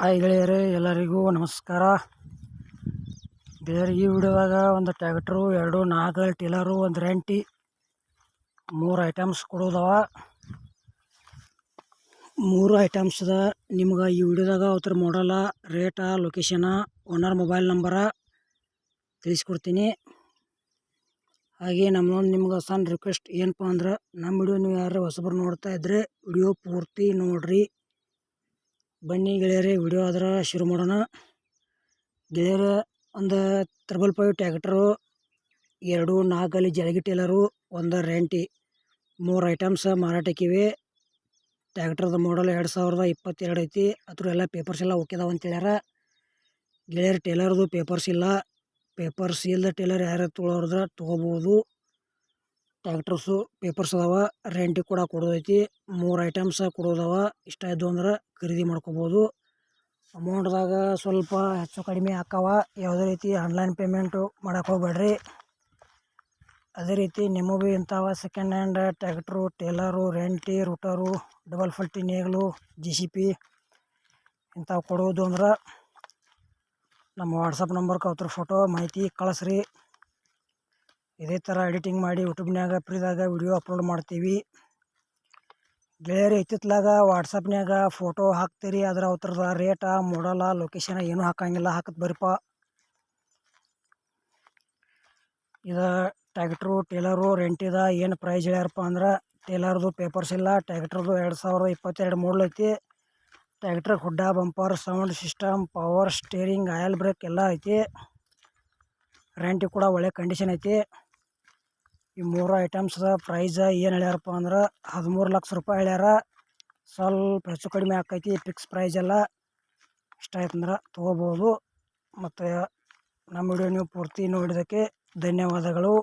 Hi ಗೆಳೆಯರೇ, ಎಲ್ಲರಿಗೂ ನಮಸ್ಕಾರ. ಗೆಳೆಯರು, ಈ ವಿಡಿಯೋದಾಗ ಒಂದು ಟ್ಯಾಕ್ಟ್ರು, ಎರಡು ನಾಲ್ಕು ಟಿಲ್ಲರು ಒಂದು ರೆಂಟಿ, ಮೂರು ಐಟಮ್ಸ್ ಕೊಡೋದವ. ಮೂರು ಐಟಮ್ಸ್ದ ನಿಮ್ಗೆ ಈ ವಿಡಿಯೋದಾಗ ಅವ್ರ ಮಾಡಲ್ಲ ರೇಟ ಲೊಕೇಶನ ಓನರ್ ಮೊಬೈಲ್ ನಂಬರ ತಿಳಿಸ್ಕೊಡ್ತೀನಿ. ಹಾಗೆ ನಮ್ಮೊಂದು ನಿಮ್ಗೆ ಸಣ್ಣ ರಿಕ್ವೆಸ್ಟ್ ಏನಪ್ಪ ಅಂದ್ರೆ, ನಮ್ಮ ವಿಡಿಯೋ ನೀವು ಯಾರು ಹೊಸಬರು ನೋಡ್ತಾ ಇದ್ದರೆ ವಿಡಿಯೋ ಪೂರ್ತಿ ನೋಡಿರಿ. ಬನ್ನಿ ಗೆಳೆಯರೇ, ವಿಡಿಯೋ ಆದ್ರೆ ಶುರು ಮಾಡೋಣ. ಗೆಳೆಯರ, ಒಂದು ತ್ರಿಬಲ್ ಫೈವ್ ಟ್ಯಾಕ್ಟ್ರು ಎರಡು ನಾಲ್ಕಲ್ಲಿ ಜಳಗಿ ಟೇಲರು ಒಂದು ರೆಂಟಿ. ಮೂರು ಐಟಮ್ಸ್ ಮಾರಾಟಕ್ಕಿವೆ ಟ್ಯಾಕ್ಟ್ರದ ಮಾಡಲ್ ಎರಡು ಸಾವಿರದ ಇಪ್ಪತ್ತೆರಡು ಐತಿ. ಅದ್ರ ಎಲ್ಲ ಪೇಪರ್ಸ್ ಎಲ್ಲ ಓಕೆದಾವ ಅಂತ ಹೇಳ್ಯಾರ ಗೆಳೆಯರ ಟೇಲರ್ದು ಪೇಪರ್ಸ್ ಇಲ್ಲ. ಪೇಪರ್ಸ್ ಇಲ್ಲದ ಟೇಲರ್ ಯಾರು ತೊಗೊಳೋರ್ದ್ರೆ ತೊಗೋಬೋದು. ಟ್ಯಾಕ್ಟರ್ಸು ಪೇಪರ್ಸ್ ಅದಾವ ರೆಂಟಿಗೆ ಕೂಡ ಕೊಡೋದೈತಿ ಮೂರು ಐಟಮ್ಸ ಕೊಡೋದವ ಇಷ್ಟ ಇದ್ದು ಅಂದ್ರೆ ಖರೀದಿ ಮಾಡ್ಕೋಬೋದು. ಅಮೌಂಟ್ದಾಗ ಸ್ವಲ್ಪ ಹೆಚ್ಚು ಕಡಿಮೆ ಆಕ್ಕವ ಯಾವುದೇ ರೀತಿ ಆನ್ಲೈನ್ ಪೇಮೆಂಟು ಮಾಡೋಕೆ ಹೋಗ್ಬೇಡ್ರಿ. ಅದೇ ರೀತಿ ನಿಮಗೂ ಭೀ ಇಂಥವ ಸೆಕೆಂಡ್ ಹ್ಯಾಂಡ್ ಟ್ಯಾಕ್ಟ್ರು ಟೇಲರು ರೆಂಟಿ ರೂಟರು ಡಬಲ್ ಫಲ್ಟಿ ನೇಗ್ಲು ಜಿ ಸಿ ಪಿ ಇಂಥವು ಕೊಡೋದು ಅಂದ್ರೆ ನಮ್ಮ ವಾಟ್ಸಪ್ ನಂಬರ್ಗೆ ಅವ್ರ ಫೋಟೋ ಮಾಹಿತಿ ಕಳಿಸ್ರಿ. ಇದೇ ಥರ ಎಡಿಟಿಂಗ್ ಮಾಡಿ ಯೂಟ್ಯೂಬ್ನಾಗ ಫ್ರೀದಾಗ ವಿಡಿಯೋ ಅಪ್ಲೋಡ್ ಮಾಡ್ತೀವಿ. ಗೆಳೆಯರು ಇತ್ತಿತ್ಲಾಗ ವಾಟ್ಸಪ್ನಾಗ ಫೋಟೋ ಹಾಕ್ತೀರಿ, ಅದರ ಉತ್ತರದ ರೇಟ ಮಾಡಲ ಲೊಕೇಶನ್ ಏನೂ ಹಾಕಂಗಿಲ್ಲ, ಹಾಕತ್ ಬರೀಪ ಇದು ಟ್ಯಾಕ್ಟ್ರು, ಟೇಲರು ರೆಂಟಿದ ಏನು ಪ್ರೈಸ್ ಹೇಳ್ಯಾರಪ್ಪ ಅಂದ್ರೆ, ಟೇಲರ್ದು ಪೇಪರ್ಸ್ ಇಲ್ಲ, ಟ್ಯಾಕ್ಟ್ರದು ಎರಡು ಸಾವಿರದ ಇಪ್ಪತ್ತೆರಡು ಮೂಡಲ್ ಐತಿ. Tractor ಹುಡ್ಡ bumper sound system power steering oil brake ಎಲ್ಲ ಐತಿ. ರೆಂಟಿಗೆ ಕೂಡ ಒಳ್ಳೆ ಕಂಡೀಷನ್ ಐತಿ. ಈ ಮೂರು ಐಟಮ್ಸ್ದ ಪ್ರೈಸ್ ಏನು ಹೇಳ್ಯಾರಪ್ಪ ಅಂದ್ರೆ ಹದಿಮೂರು ಲಕ್ಷ ರೂಪಾಯಿ ಹೇಳ್ಯಾರ. ಸ್ವಲ್ಪ ಹೆಚ್ಚು ಕಡಿಮೆ ಆಕೈತಿ ಫಿಕ್ಸ್ ಪ್ರೈಸ್ ಎಲ್ಲ. ಇಷ್ಟ ಆಯ್ತಂದ್ರೆ ತೊಗೋಬೋದು. ಮತ್ತು ನಮ್ಮ ವಿಡಿಯೋ ನೀವು ಪೂರ್ತಿ ನೋಡಿದ್ದಕ್ಕೆ ಧನ್ಯವಾದಗಳು.